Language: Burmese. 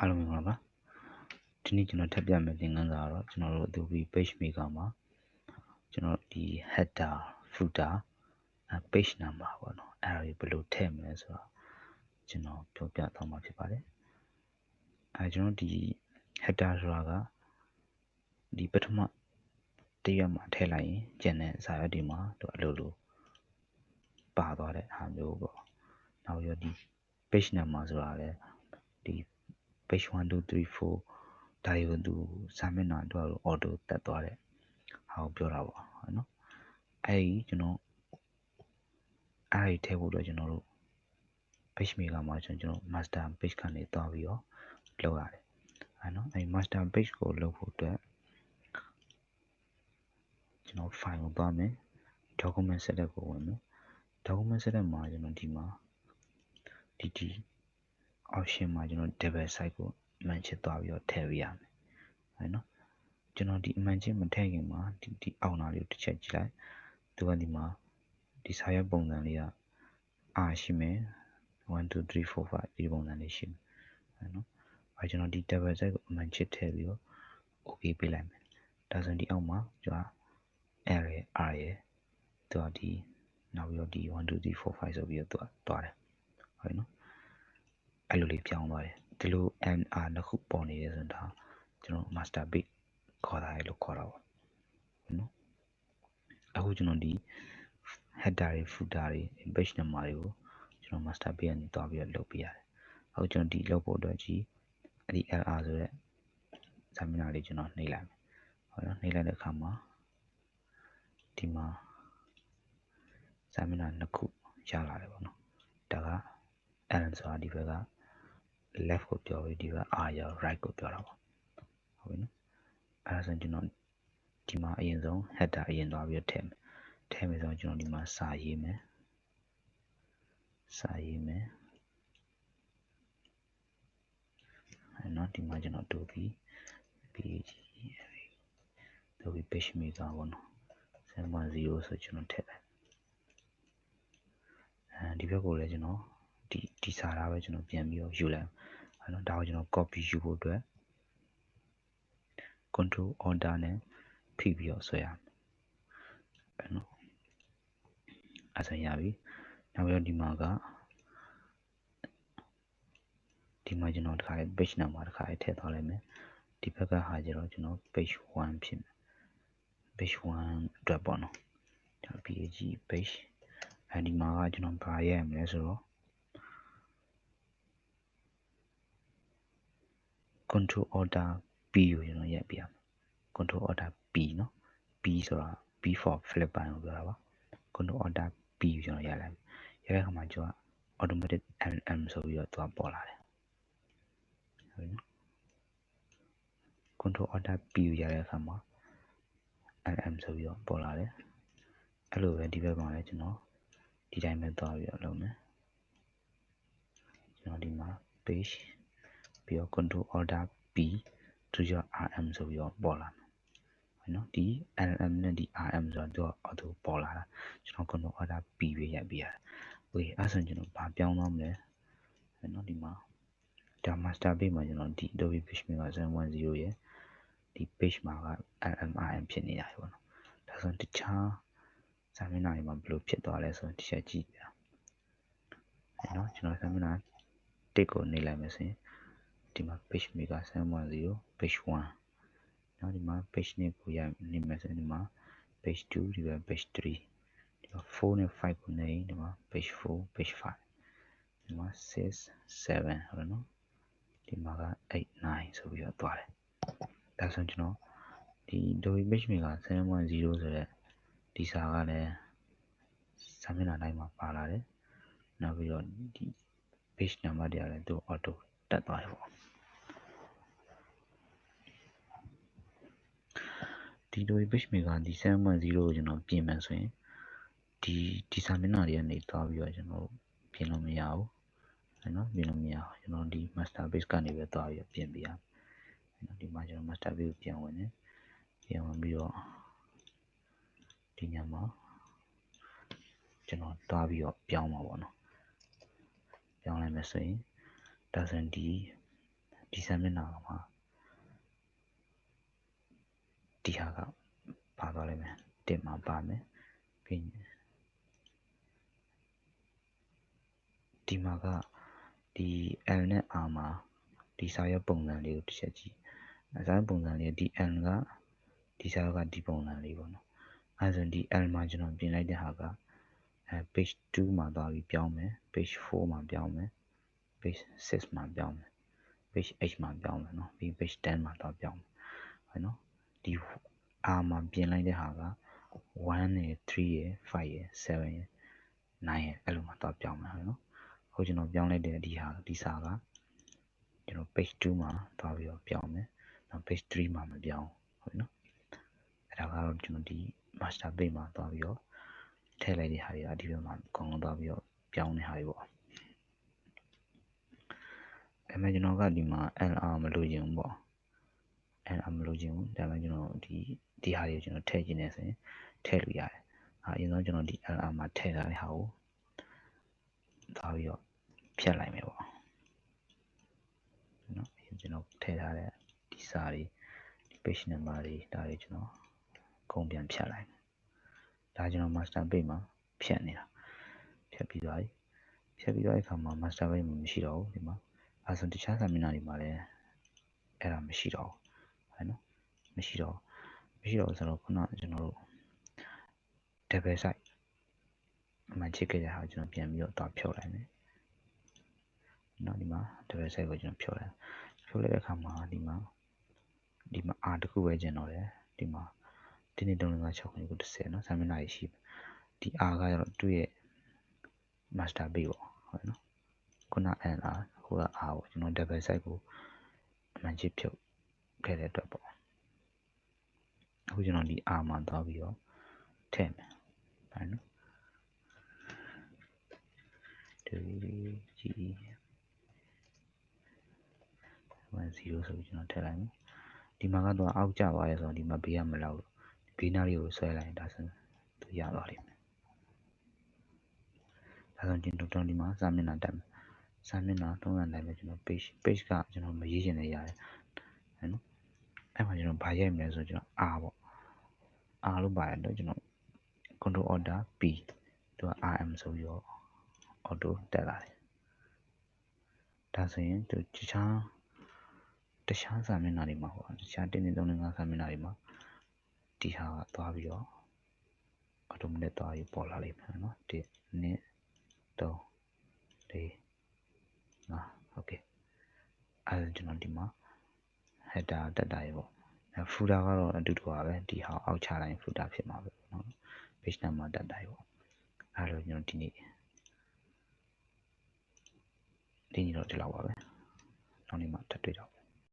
အားလုံးမင်္ဂလာပါဒီနေ့ကျွန်တော်ထပ်ပြမယ်သင်ခန်းစာကတော့ကျွန်တော်တို့ Adobe PageMaker မှာကျွန်တော်ဒီ header footer page number ပေါ့နော်အဲ့ဒါတွေဘယ်လိုထည့်မလဲဆိုတော့ကျွန်တော်ပြောပြသွားမှာဖြစ်ပါတယ်အဲကျွန်တော်ဒီ header ဆိုတာကဒီပထမတရက်မှာထည့်လိုက်ရင်ကျန်တဲ့စာရွက်တွေမှာသူအလိုလိုပါသွားတဲ့ဟာမျိုးပေါ့နောက်ရောဒီ page number ဆိုတာလည်းဒီ page 1 2 3 4ဒါရီကိုသူစာမျက်နှာတော့ auto တက်သွားတယ်ဟာကိုပြောတာပေါ့နော်အဲ့ဒီကျွန်တော်အဲ့ဒီထည့်ဖို့တော့ကျွန်တော်တို့ page maker မှာကျွန်တော် master page ကနေတွားပြီးတော့လုပ်ရတယ်အဲ့နော်အဲ့ master page ကိုလုပ်ဖို့အတွက်ကျွန်တော် file ကိုသွားမယ် document setup ကိုဝင်မယ် document setup မှာကျွန်တော်ဒီမှာဒီဒီ option မှာကျွန်တော် double site ကိုအမှန်ချစ်သွားပြီးတော့ထည့်ပေးရမယ်ဟုတ်နော်ကျွန်တော်ဒီအမှန်ချစ်မထည့်ခင်မှာဒီဒီအောက်နာလေးကိုတစ်ချက်ကြည့်လိုက်သူကဒီမှာဒီစာရွက်ပုံစံလေးကအားရှိမယ်1 2 3 4 5ဒီပုံစံလေးရှိမယ်ဟုတ်နော်အဲကျွန်တော်ဒီ double site ကိုအမှန်ချစ်ထည့်ပြီးတော့ okay ပေးလိုက်မယ်ဒါဆိုရင်ဒီအောက်မှာကျွန်တော် r ရယ် r ရယ်သူကဒီနောက်ပြီးတော့ဒီ1 2 3 4 5ဆိုပြီးတော့သူကတွားတယ်ဟုတ်နော် အဲ့လိုလေးပြောင်းသွားတယ်ဒီလို NR နှစ်ခုပေါ်နေတယ်ဆိုတော့ဒါကျွန်တော် master bit ခေါ်တာလေလို့ခေါ်တာပေါ့နော်အခုကျွန်တော်ဒီ header တွေ footer တွေ page number တွေကိုကျွန်တော် master bit ကနေတွားပြီးတော့လုပ်ပေးရတယ်အခုကျွန်တော်ဒီလုပ်ဖို့အတွက်ကြီးအဲ့ဒီ LR ဆိုတဲ့စာမျက်နှာလေးကျွန်တော်နှိပ်လိုက်မယ်ဟုတ်နော်နှိပ်လိုက်တဲ့အခါမှာဒီမှာစာမျက်နှာနှစ်ခုရလာတယ်ပေါ့နော်ဒါက N ဆိုတာဒီဘက်က left ကိုပြောပြီးဒီဘက် R ရော right ကိုပြောတာပေါ့ဟုတ်ပြီနော်အဲဒါဆိုကျွန်တော်ဒီမှာအရင်ဆုံး header အရင်သွားပြီးထည့်မယ်ထည့်မယ်ဆိုတော့ကျွန်တော်ဒီမှာစာရေးမယ်စာရေးမယ်အဲနော်ဒီမှာကျွန်တော်တူပြီး page တူပြီး page maker ပေါ့နော်710ဆိုကျွန်တော်ထည့်တယ်အဲဒီဘက်ကိုလည်းကျွန်တော် ဒီဒီစာသားပဲကျွန်တော်ပြန်ပြီးတော့ယူလိုက်အဲ့တော့ဒါကိုကျွန်တော် copy ယူဖို့အတွက် control order နဲ့ဖိပြီးတော့ဆွဲရမယ်အဲ့နော်အဲ့ဆိုရပြီနောက်ပြီးတော့ဒီမှာကဒီမှာကျွန်တော်တခါလေး page number တခါလေးထည့်သွားလိုက်မယ်ဒီဘက်ကဟာကျတော့ကျွန်တော် page 1ဖြစ်မယ် page 1အတွက်ပေါ့နော်ကျွန်တော် page page အဲဒီမှာကကျွန်တော်ဘာရရမလဲဆိုတော့ control order P ကိုကျွန်တော်ရက်ပြရမယ် control order P เนาะ P ဆိုတာ P for Philippine ကိုပြောတာပါ control order P ကိုကျွန်တော်ရက်လိုက်ရတဲ့အခါမှာကျွန်တော် automatic MM ဆိုပြီးတော့သူကပေါ်လာတယ်ဟုတ်နော် control order P ကိုရတဲ့အခါမှာ MM ဆိုပြီးတော့ပေါ်လာတယ်အဲ့လိုပဲဒီဘက်မှာလည်းကျွန်တော်ဒီတိုင်းပဲသွားပြီးတော့လုပ်မယ်ကျွန်တော်ဒီမှာ page ပြီးတော့ control order p to your rm ဆိုပြီးတော့ပေါ်လာမယ်ဟုတ်နော်ဒီ lm နဲ့ဒီ rm ဆိုတော့သူက auto ပေါ်လာတာကျွန်တော် control order p ပဲရိုက်ပေးရတယ် okay အဲ့ဆိုကျွန်တော်ဗာပြောင်းသွားမလဲဟုတ်နော်ဒီမှာဒါ master page မှာကျွန်တော်ဒီ adobe page maker 710ရဲ့ဒီ page မှာက lm rm ဖြစ်နေတာပဲပေါ့နော်ဒါဆိုတခြားစာမျက်နှာတွေမှာဘယ်လိုဖြစ်သွားလဲဆိုတော့တစ်ချက်ကြည့်ပြအဲ့နော်ကျွန်တော်စာမျက်နှာတစ်ကိုနေလိုက်မယ်ဆိုရင် ဒီမှာ page maker 710 page 1နောက်ဒီမှာ page 2ကိုရနေမယ်ဆိုရင်ဒီမှာ page 2ဒီမှာ page 3ဒီမှာ4နဲ့ 5ကိုနေဒီမှာ page 4 page 5ဒီမှာ6 7ဟုတ်နော်ဒီမှာက8 9ဆိုပြီးတော့သွားတယ်ဒါဆိုကျွန်တော်ဒီ Adobe Page Maker 710ဆိုတဲ့ဒီစာကလည်းစာမျက်နှာတိုင်းမှာပါလာတယ်နောက်ပြီးတော့ဒီ page number တွေကလည်းသူ auto တက်သွားတယ်ပေါ့ ဒီလို page maker ဒီ7.0ကိုကျွန်တော်ပြင်မယ်ဆိုရင်ဒီဒီစာမျက်နှာတွေကနေသွားပြီးတော့ကျွန်တော်ပြင်လို့မရဘူးအဲ့နော်ပြင်လို့မရဘူးကျွန်တော်ဒီ master base ကနေပဲသွားပြီးပြင်ပြရမယ်ဒီမှာကျွန်တော် master base ကိုပြန်ဝင်တယ်ပြန်ဝင်ပြီးတော့ဒီညမှာကျွန်တော်တွားပြီးတော့ပြောင်းမှာပေါ့နော်ပြောင်းလိုက်မယ်ဆိုရင်ဒါဆိုရင်ဒီဒီစာမျက်နှာမှာ ဒီဟာကပါသွားလိမ့်မယ်တင်မှာပါမယ်ပြီးဒီမှာကဒီ L နဲ့ R မှာဒီစာရွက်ပုံစံလေးကိုတစ်ချက်ကြည့်အဲစာရွက်ပုံစံလေးဒီ L ကဒီစာရွက်ကဒီပုံစံလေးပေါ့နော်အဲဆိုဒီ L မှာကျွန်တော်ပြင်လိုက်တဲ့ဟာကအဲ page 2မှာသွားပြီးပြောင်းမယ် page 4မှာပြောင်းမယ် page 6မှာပြောင်းမယ် page 8မှာပြောင်းမယ်နော်ပြီး page 10မှာသွားပြောင်းမယ်ဟုတ်နော် ဒီ R မှာပြင်လိုက်တဲ့ဟာက1နဲ့3ရယ်5ရယ်7ရယ်9ရယ်အဲ့လိုမှသွားပြောင်းမယ်ဟုတ်နော်အခုကျွန်တော်ပြောင်းလိုက်တဲ့ဒီဟာဒီစာကကျွန်တော် page 2မှာသွားပြီးတော့ပြောင်းမယ်နောက် page 3မှာမပြောင်းဟုတ်နော်အဲ့ဒါကတော့ကျွန်တော်ဒီ master page မှာသွားပြီးတော့ထည့်လိုက်တဲ့ဟာတွေကဒီဘက်မှာအကုန်လုံးသွားပြီးတော့ပြောင်းတဲ့ဟာတွေပေါ့အဲ့မဲ့ကျွန်တော်ကဒီမှာ LR မလို့ရင်ပေါ့ LR မလို့ရင်ဒါမှကျွန်တော်ဒီဒီဟာတွေကိုကျွန်တော်ထည့်ခြင်းနေဆိုရင်ထည့်လို့ရတယ်အရင်ဆုံးကျွန်တော်ဒီ LR မှာထည့်ထားတဲ့ဟာကိုသွားပြီးတော့ဖြတ်လိုက်မယ်ပေါ့နော်အရင်ကျွန်တော်ထည့်ထားတဲ့ဒီစာတွေဒီ page number တွေဒါတွေကျွန်တော်ကုန်ပြန်ဖြတ်လိုက်ဒါကျွန်တော် master page မှာဖြတ်နေတာဖြတ်ပြီးသွားပြီဖြတ်ပြီးသွားတဲ့အခါမှာ master page မှာမရှိတော့ဘူးဒီမှာအဲဆိုတခြားစာမျက်နှာတွေမှာလည်းအဲ့ဒါမရှိတော့ဘူး ဟုတ်နော်မရှိတော့မရှိတော့ဆိုတော့ခုနကျွန်တော်တို့ double side အမှန်ချစ်ခဲ့တဲ့ဟာကိုကျွန်တော်ပြန်ပြီးတော့တော့ဖြုတ်လိုက်မယ်နော်ဒီမှာ double side ကိုကျွန်တော်ဖြုတ်လိုက်ဖြုတ်လိုက်တဲ့အခါမှာဒီမှာဒီမှာ R တခုပဲကျန်တော့တယ်ဒီမှာဒီနေ့3 5 6ခုကို30နော်ဆမ်းမျက်နှာရှိဒီ R ကကျတော့သူ့ရဲ့ master page ပေါ့ဟုတ်နော်ခုန NR ဟိုက R ပေါ့ကျွန်တော် double side ကိုအမှန်ချစ်ဖြုတ် ခဲ့တဲ့အတွက်ပေါ့အခုကျွန်တော်ဒီ R မှာသွားပြီးတော့ထည့်မယ်ဟုတ်နော်ဒီကြီး10ဆိုပြီးကျွန်တော်ထည့်လိုက်မယ်ဒီမှာကတော့အောက်ကျသွားရဲဆိုတော့ဒီမှာဘေးကမလောက်လို့ဘေးနားလေးကိုဆွဲလိုက်ရင်ဒါဆိုသူရသွားလိမ့်မယ်ဒါဆိုကျွန်တော်ဒီမှာစာမျက်နှာတက်မယ်စာမျက်နှာတုံးရတိုင်းပဲကျွန်တော် page page ကကျွန်တော်မရေးချင်လည်းရတယ်ဟဲ့နော် အဲ့မှာကျွန်တော်ဘာရိုက်မလဲဆိုတော့ကျွန်တော် R ပေါ့ R လို့ပါရတော့ကျွန်တော် control order P သူက RM ဆိုပြီးတော့ auto တက်လာတယ်ဒါဆိုရင်သူတခြားတခြားစာမျက်နှာတွေမှာပေါ့တခြားတင်းတင်းသုံးငါးစာမျက်နှာတွေမှာဒီဟာကသွားပြီးတော့ automatic သွားပြီးပေါ်လာလိမ့်မယ်နော်1 2 3 4 5 okay အဲကျွန်တော်ဒီမှာ header တက်တာရေပေါ့အဲ footer ကတော့အတူတူပါပဲဒီဟာအောက်ချလိုက် footer ဖြစ်မှာပဲเนาะ page number တက်တာရေပေါ့အဲလိုကျွန်တော်ဒီနေ့ဒီနေ့တော့ဒီလောက်ပါပဲနောက်နေ့မှထပ်တွေ့တော့